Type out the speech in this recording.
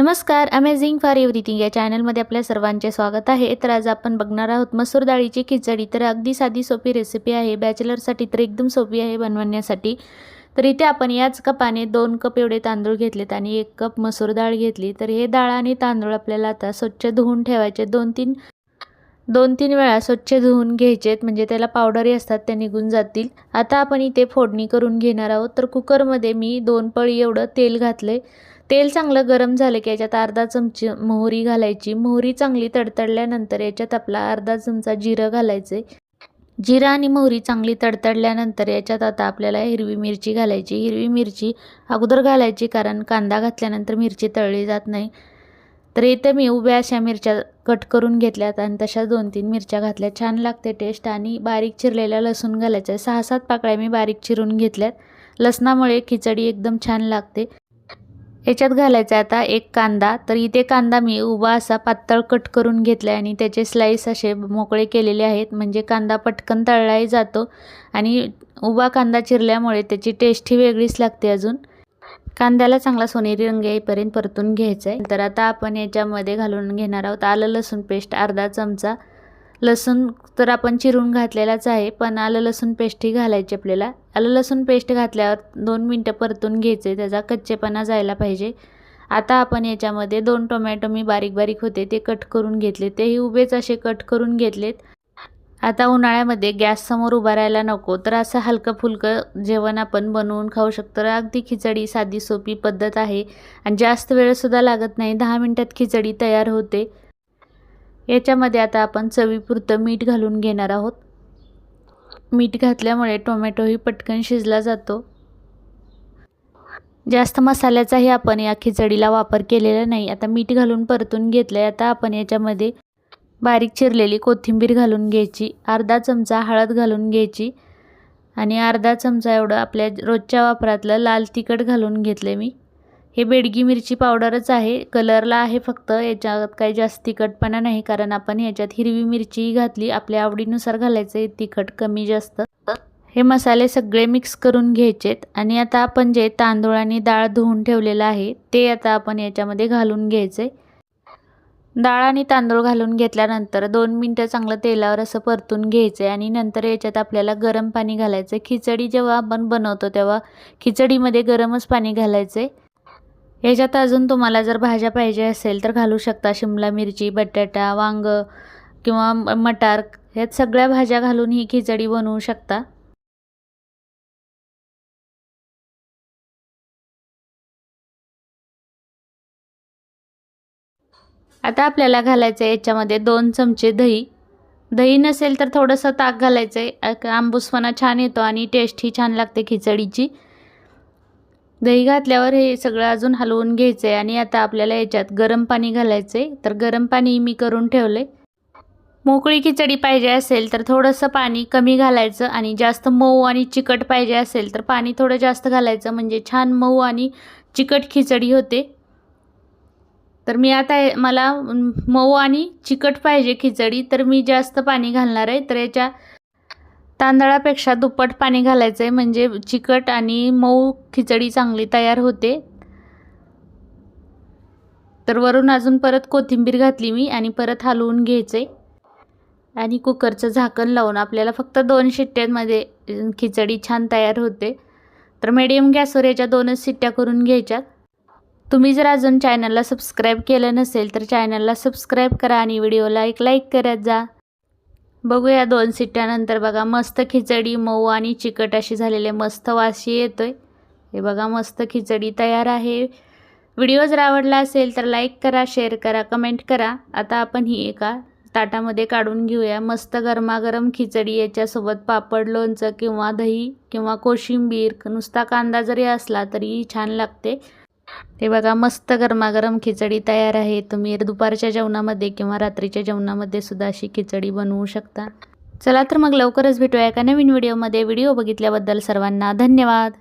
नमस्कार amazing for everything या चॅनलमध्ये आपल्या सर्वांचे स्वागत आहे. तर आज आपण बघणार आहोत मसूर डाळीची खिचडी. तर अगदी साधी सोपी रेसिपी आहे. बॅचलरसाठी तर एकदम सोपी आहे बनवण्यासाठी. तर इथे आपण याच कपाने दोन कप एवढे तांदूळ घेतलेत आणि एक कप मसूर डाळ घेतली. तर हे डाळ आणि तांदूळ आपल्याला आता स्वच्छ धुवून ठेवायचे. दोन तीन दोन तीन वेळा स्वच्छ धुवून घ्यायचेत म्हणजे त्याला पावडरी असतात त्या निघून जातील. आता आपण इथे फोडणी करून घेणार आहोत. तर कुकरमध्ये मी दोन पळी एवढं तेल घातलं तेल चांगलं गरम झालं की याच्यात अर्धा चमची मोहरी घालायची. मोहरी चांगली तडतडल्यानंतर याच्यात आपला अर्धा चमचा जिरं घालायचे जिरं आणि मोहरी चांगली तडतडल्यानंतर याच्यात आता आपल्याला हिरवी मिरची घालायची. हिरवी मिरची अगोदर घालायची कारण कांदा घातल्यानंतर मिरची तळली जात नाही. तर इथे मी उभ्या अशा मिरच्या कट करून घेतल्यात आणि तशा दोन तीन मिरच्या घातल्या छान लागते टेस्ट आणि बारीक चिरलेल्या लसूण घालायचं. सहा सात पाकळ्या मी बारीक चिरून घेतल्यात. लसणामुळे खिचडी एकदम छान लागते. याच्यात घालायचा आता एक कांदा. तर इथे कांदा मी उभा असा पातळ कट करून घेतला आहे आणि त्याचे स्लाईस असे मोकळे केलेले आहेत. म्हणजे कांदा पटकन तळलाही जातो आणि उभा कांदा चिरल्यामुळे त्याची टेस्ट ही वेगळीच लागते अजून. कांद्याला चांगला सोनेरी रंग येईपर्यंत परतून घ्यायचा आहे तर आता आपण याच्यामध्ये घालून घेणार आहोत आलं लसूण पेस्ट अर्धा चमचा. लसूण तर आपण चिरून घातलेलाच आहे पण आलं लसूण पेस्टही घालायची आपल्याला. आलं लसूण पेस्ट घातल्यावर दोन मिनटं परतून घ्यायचे त्याचा कच्चेपणा जायला पाहिजे. आता आपण याच्यामध्ये दोन टोमॅटो मी बारीक बारीक होते ते कट करून घेतले तेही उभेच असे कट करून घेतलेत. आता उन्हाळ्यामध्ये गॅससमोर उभा राहायला नको तर असं हलकं फुलकं जेवण आपण बनवून खाऊ शकतो. तर अगदी खिचडी साधी सोपी पद्धत आहे आणि जास्त वेळसुद्धा लागत नाही. दहा मिनटात खिचडी तयार होते. याच्यामध्ये आता आपण चवीपुरतं मीठ घालून घेणार आहोत. मीठ घातल्यामुळे टोमॅटोही पटकन शिजला जातो. जास्त मसाल्याचाही आपण या खिचडीला वापर केलेला नाही. आता मीठ घालून परतून घेतलं आहे आता आपण याच्यामध्ये बारीक चिरलेली कोथिंबीर घालून घ्यायची अर्धा चमचा हळद घालून घ्यायची आणि अर्धा चमचा एवढं आपल्या रोजच्या वापरातलं लाल तिखट घालून घेतले मी. हे बेडगी मिरची पावडरच आहे कलरला आहे फक्त याच्यात काही जास्त तिखटपणा नाही कारण आपण याच्यात हिरवी मिरचीही घातली आपल्या आवडीनुसार घालायचं आहे तिखट कमी जास्त. हे मसाले सगळे मिक्स करून घ्यायचेत आणि आता आपण जे तांदूळ आणि डाळ धुवून ठेवलेलं आहे ते आता आपण याच्यामध्ये घालून घ्यायचे डाळ आणि तांदूळ घालून घेतल्यानंतर दोन मिनटं चांगलं तेलावर असं परतून घ्यायचं आहे आणि नंतर याच्यात आपल्याला गरम पाणी घालायचं खिचडी जेव्हा आपण बनवतो तेव्हा खिचडीमध्ये गरमच पाणी घालायचं याच्यात अजून तुम्हाला जर भाज्या पाहिजे असेल तर घालू शकता. शिमला मिरची बटाटा वांग किंवा मटार ह्यात सगळ्या भाज्या घालून ही खिचडी बनवू शकता. आता आपल्याला घालायचं आहे याच्यामध्ये दोन चमचे दही. दही नसेल तर थोडंसं ताक घालायचं आहे आंबूसपणा छान येतो आणि टेस्टही छान लागते खिचडीची. दही घातल्यावर हे सगळं अजून हलवून घ्यायचं आहे आणि आता आपल्याला याच्यात गरम पाणी घालायचं आहे तर गरम पाणी मी करून ठेवलं मोकळी खिचडी पाहिजे असेल तर थोडंसं पाणी कमी घालायचं आणि जास्त मऊ आणि चिकट पाहिजे असेल तर पाणी थोडं जास्त घालायचं. म्हणजे छान मऊ आणि चिकट खिचडी होते. तर मी आता मला मऊ आणि चिकट पाहिजे खिचडी तर मी जास्त पाणी घालणार आहे. तर याच्या तांदळापेक्षा दुप्पट पाणी घालायचं आहे म्हणजे चिकट आणि मऊ खिचडी चांगली तयार होते. तर वरून अजून परत कोथिंबीर घातली मी आणि परत हलवून घ्यायचं आहे आणि कुकरचं झाकण लावून आपल्याला फक्त दोन शिट्ट्यांमध्ये खिचडी छान तयार होते. तर मीडियम गॅसवर याच्या दोनच शिट्ट्या करून घ्यायच्यात. तुम्ही जर अजून चॅनलला सबस्क्राईब केलं नसेल तर चॅनलला सबस्क्राईब करा आणि व्हिडिओला एक लाईक करत जा. बघूया दोन सिट्ट्यानंतर बघा मस्त खिचडी मऊ आणि चिकट अशी झालेले मस्त वाशी आहे हे बघा मस्त खिचडी तयार आहे. व्हिडिओ जर आवडला असेल तर लाईक करा शेअर करा कमेंट करा. आता आपण ही एका ताटामध्ये काढून घेऊया. मस्त गरमागरम खिचडी याच्यासोबत पापड लोणचं किंवा दही किंवा कोशिंबीर नुसता कांदा जरी असला तरी छान लागते. हे बघा मस्त गरमागरम खिचडी तयार आहे. तुम्ही दुपारच्या जेवणामध्ये किंवा रात्रीच्या जेवणामध्ये सुद्धा अशी खिचडी बनवू शकता. चला तर मग लवकरच भेटूया एका नवीन व्हिडिओमध्ये. व्हिडिओ बघितल्याबद्दल सर्वांना धन्यवाद.